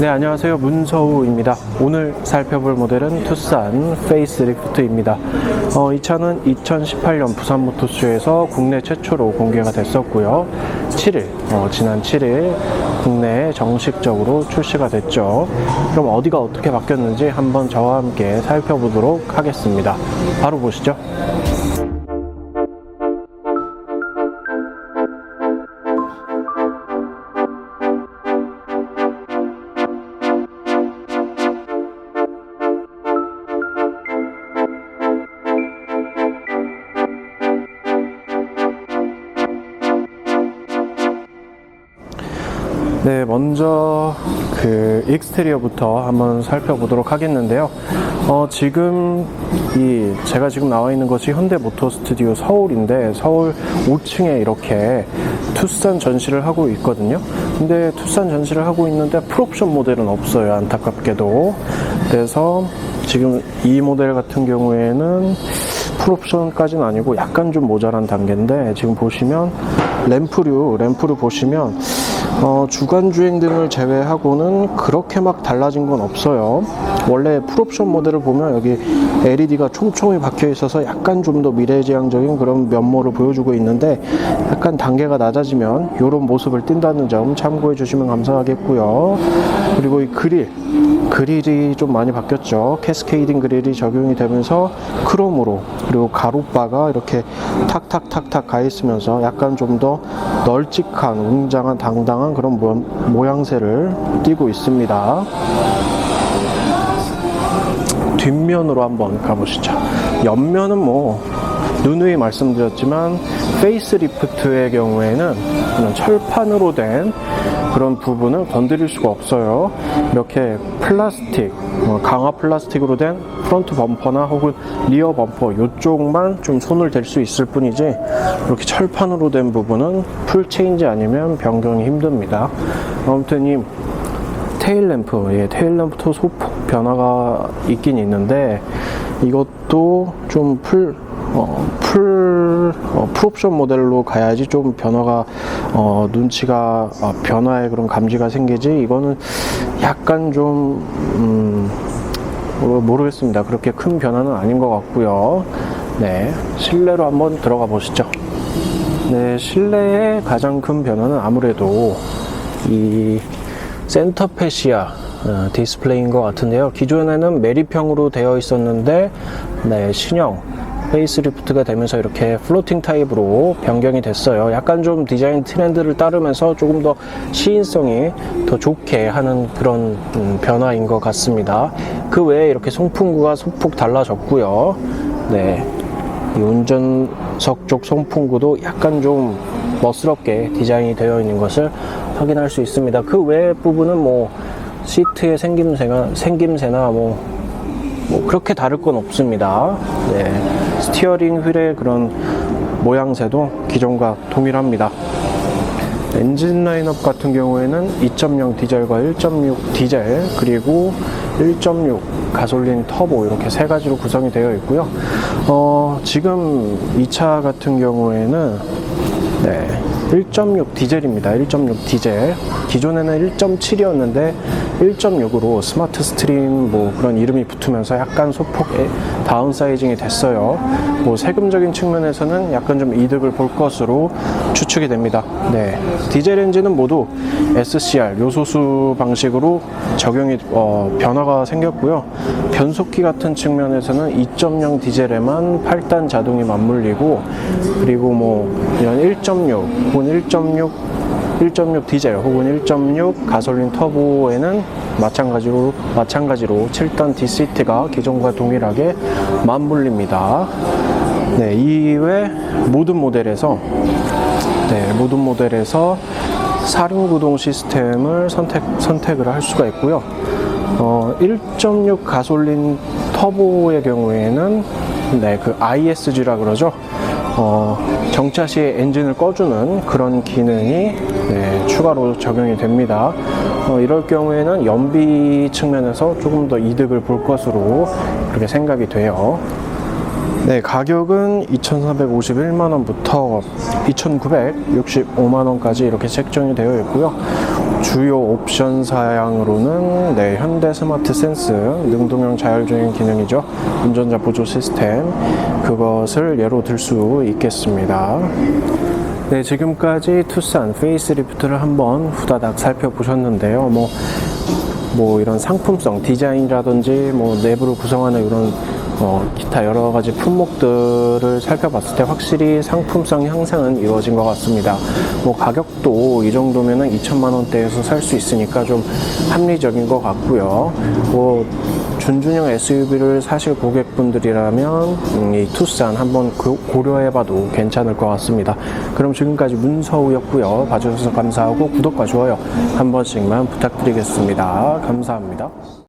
네, 안녕하세요. 문서우입니다. 오늘 살펴볼 모델은 투싼 페이스리프트입니다. 어, 이 차는 2018년 부산 모토쇼에서 국내 최초로 공개가 됐었고요. 7일, 어, 지난 7일 국내에 정식적으로 출시가 됐죠. 그럼 어디가 어떻게 바뀌었는지 한번 저와 함께 살펴보도록 하겠습니다. 바로 보시죠. 네, 먼저 그 익스테리어부터 한번 살펴보도록 하겠는데요. 어, 지금 이 제가 지금 나와 있는 것이 현대 모터 스튜디오 서울인데 서울 5층에 이렇게 투싼 전시를 하고 있거든요. 근데 투싼 전시를 하고 있는데 풀옵션 모델은 없어요. 안타깝게도. 그래서 지금 이 모델 같은 경우에는 풀옵션까지는 아니고 약간 좀 모자란 단계인데 지금 보시면 램프류 램프를 보시면 어, 주간 주행 등을 제외하고는 그렇게 막 달라진 건 없어요. 원래 풀옵션 모델을 보면 여기 LED가 촘촘히 박혀 있어서 약간 좀 더 미래지향적인 그런 면모를 보여주고 있는데 약간 단계가 낮아지면 이런 모습을 띈다는 점 참고해 주시면 감사하겠고요. 그리고 이 그릴 그릴이 좀 많이 바뀌었죠. 캐스케이딩 그릴이 적용이 되면서 크롬으로 그리고 가로바가 이렇게 탁탁탁탁 가 있으면서 약간 좀 더 널찍한 웅장한 당당한 그런 모, 모양새를 띠고 있습니다. 뒷면으로 한번 가보시죠. 옆면은 뭐 누누이 말씀드렸지만 페이스리프트의 경우에는 그런 철판으로 된 그런 부분을 건드릴 수가 없어요. 이렇게 플라스틱, 어, 강화 플라스틱으로 된 프론트 범퍼나 혹은 리어 범퍼 이쪽만 좀 손을 댈 수 있을 뿐이지 이렇게 철판으로 된 부분은 풀 체인지 아니면 변경이 힘듭니다. 아무튼 이 테일 램프, 예, 테일 램프도 소폭 변화가 있긴 있는데 이것도 좀 풀, 어, 풀, 어, 풀옵션 모델로 가야지 좀 변화가, 어, 눈치가, 어, 변화에 그런 감지가 생기지 이거는 약간 좀, 음, 어, 모르겠습니다. 그렇게 큰 변화는 아닌 것 같고요. 네, 실내로 한번 들어가 보시죠. 네, 실내의 가장 큰 변화는 아무래도 이 센터페시아 어, 디스플레이인 것 같은데요. 기존에는 메리평으로 되어 있었는데 네, 신형 페이스리프트가 되면서 이렇게 플로팅 타입으로 변경이 됐어요. 약간 좀 디자인 트렌드를 따르면서 조금 더 시인성이 더 좋게 하는 그런 음, 변화인 것 같습니다. 그 외에 이렇게 송풍구가 소폭 달라졌고요. 네, 이 운전석 쪽 송풍구도 약간 좀 멋스럽게 디자인이 되어 있는 것을 확인할 수 있습니다. 그 외의 부분은 뭐 시트의 생김새가 생김새나 뭐, 뭐 그렇게 다를 건 없습니다. 네, 스티어링 휠의 그런 모양새도 기존과 동일합니다. 엔진 라인업 같은 경우에는 2.0 디젤과 1.6 디젤 그리고 1.6 가솔린 터보 이렇게 세 가지로 구성이 되어 있고요. 어, 지금 이 차 같은 경우에는 네, 1.6 디젤입니다. 1.6 디젤. 기존에는 1.7이었는데 1.6으로 스마트 스트림 뭐 그런 이름이 붙으면서 약간 소폭 다운 사이징이 됐어요. 뭐 세금적인 측면에서는 약간 좀 이득을 볼 것으로 추측이 됩니다. 네. 디젤 엔진은 모두 SCR 요소수 방식으로 적용이 어, 변화가 생겼고요. 변속기 같은 측면에서는 2.0 디젤에만 8단 자동이 맞물리고 그리고 뭐 이런 1.6 혹은 1.6 1.6 디젤 혹은 1.6 가솔린 터보에는 마찬가지로 마찬가지로 7단 DCT가 기존과 동일하게 맞물립니다. 네, 이외 모든 모델에서 네, 모든 모델에서 사륜 구동 시스템을 선택 선택을 할 수가 있고요. 어, 1.6 가솔린 터보의 경우에는 네, 그 ISG라 그러죠. 어, 정차 시에 엔진을 꺼주는 그런 기능이 네, 추가로 적용이 됩니다. 어, 이럴 경우에는 연비 측면에서 조금 더 이득을 볼 것으로 그렇게 생각이 돼요. 네, 가격은 2,451만 원부터 2,965만 원까지 이렇게 책정이 되어 있고요. 주요 옵션 사양으로는 네, 현대 스마트 센스 능동형 자율주행 기능이죠. 운전자 보조 시스템 그것을 예로 들 수 있겠습니다. 네, 지금까지 투싼 페이스리프트를 한번 후다닥 살펴보셨는데요. 뭐, 뭐 이런 상품성, 디자인이라든지 뭐 내부를 구성하는 이런 어, 기타 여러 가지 품목들을 살펴봤을 때 확실히 상품성 향상은 이루어진 것 같습니다. 뭐 가격도 이 정도면은 2천만 원대에서 살 수 있으니까 좀 합리적인 것 같고요. 뭐 준준형 SUV를 사실 고객분들이라면 음, 이 투싼 한번 그- 고려해봐도 괜찮을 것 같습니다. 그럼 지금까지 문서우였고요. 봐주셔서 감사하고 구독과 좋아요 한 번씩만 부탁드리겠습니다. 감사합니다.